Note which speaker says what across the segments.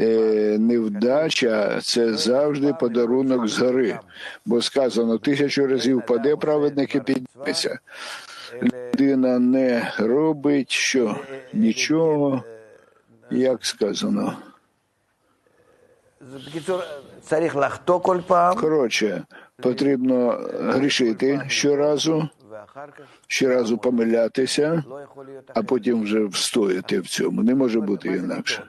Speaker 1: Е, невдача це завжди подарунок згори, бо сказано тисячу разів паде праведник і підніметься. Людина не робить що нічого, як сказано. Коротше, потрібно грішити щоразу, щоразу помилятися, а потім вже встояти в цьому. Не може бути інакше.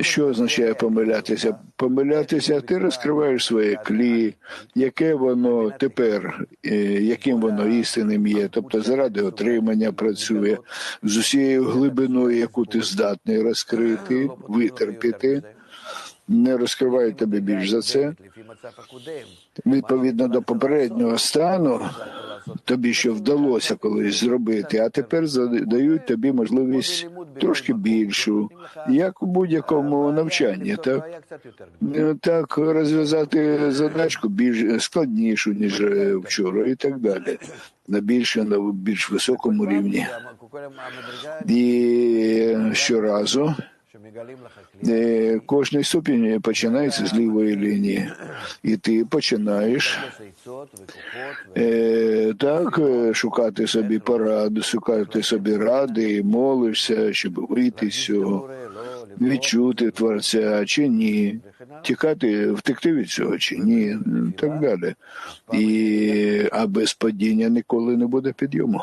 Speaker 1: Що означає помилятися? Помилятися, ти розкриваєш своє клі, яке воно тепер, е, яким воно істинним є, тобто заради отримання працює з усією глибиною, яку ти здатний розкрити, витерпіти. Не розкривають тебе більш за це. Відповідно до попереднього стану, тобі що вдалося колись зробити, а тепер дають тобі можливість трошки більшу, як у будь-якому навчанні, так е, так розв'язати задачку більш складнішу ніж е, вчора, і так далі, на більше на більш високому рівні. І щоразу Е, кожної ступені починається з лівої лінії, і ти починаєш е, так е, шукати собі пораду, шукати собі ради, і молишся, щоб вийти з цього, відчути творця чи ні, тікати, втекти від цього чи ні, так далі. І а без падіння ніколи не буде підйому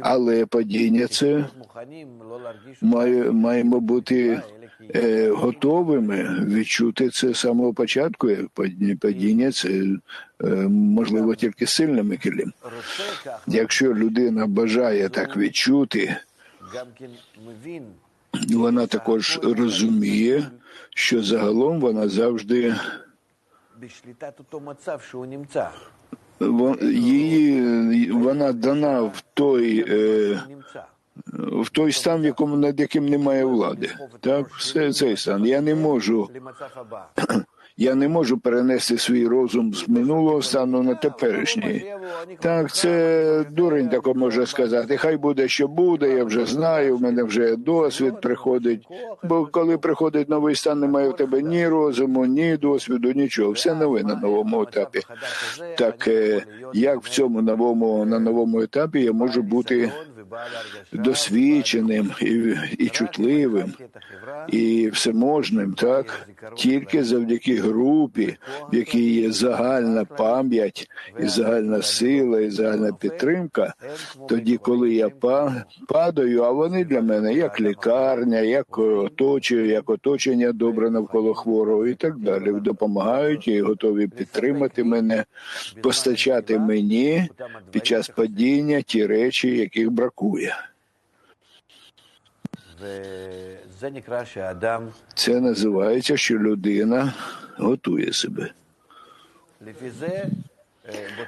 Speaker 1: але падіння це має, маємо бути е, готовими відчути це з самого початку. Е, падіння це е, можливо тільки сильними
Speaker 2: кілем.
Speaker 1: Якщо людина бажає так відчути, вона також розуміє, що загалом вона завжди її е, вона дана в той е, в той стан, в якому над яким немає влади. Так, все цей стан. Я не можу я не можу перенести свій розум з минулого стану на теперішній. Так, це дурень тако може сказати. Хай буде, що буде, я вже знаю, в мене вже досвід приходить. Бо коли приходить новий стан, немає в тебе ні розуму, ні досвіду, нічого. Все нове на новому етапі. Так е, як в цьому новому на новому етапі я можу бути досвідченим і, і чутливим і всеможним, так тільки завдяки групі, в якій є загальна пам'ять, і загальна сила, і загальна підтримка. Тоді, коли я падаю, а вони для мене як лікарня, як оточення, як оточення добре навколо хворого і так далі. Допомагають і готові підтримати мене, постачати мені під час падіння ті речі, яких бракує
Speaker 2: бракує.
Speaker 1: Це називається, що людина готує себе.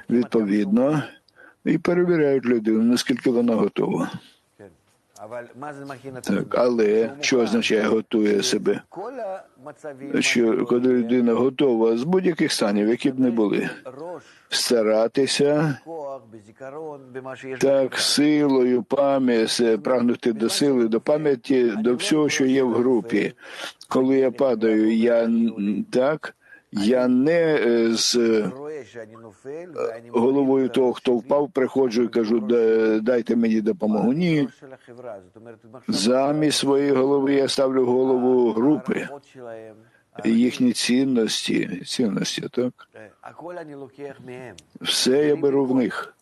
Speaker 1: Відповідно, і перевіряють людину, наскільки вона готова. Так, але що означає готує себе? Що коли людина готова з будь-яких станів, які б не були, старатися так силою, пам'ять, е, прагнути до сили, до пам'яті, до всього, що є в групі. Коли я падаю, я так. Я не е, з
Speaker 2: е,
Speaker 1: головою того, хто впав, приходжу і кажу, дайте мені допомогу. Ні. Замість своєї голови я ставлю голову групи, їхні цінності, цінності, так? Все я беру в них.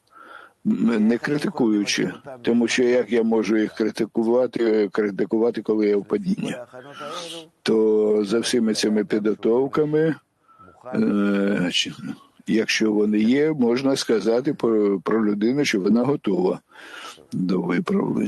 Speaker 1: Не критикуючи, тому що як я можу їх критикувати, критикувати, коли я в падінні, то за всіми цими підготовками якщо вони є, можна сказати про, про людину, що вона готова до виправлення.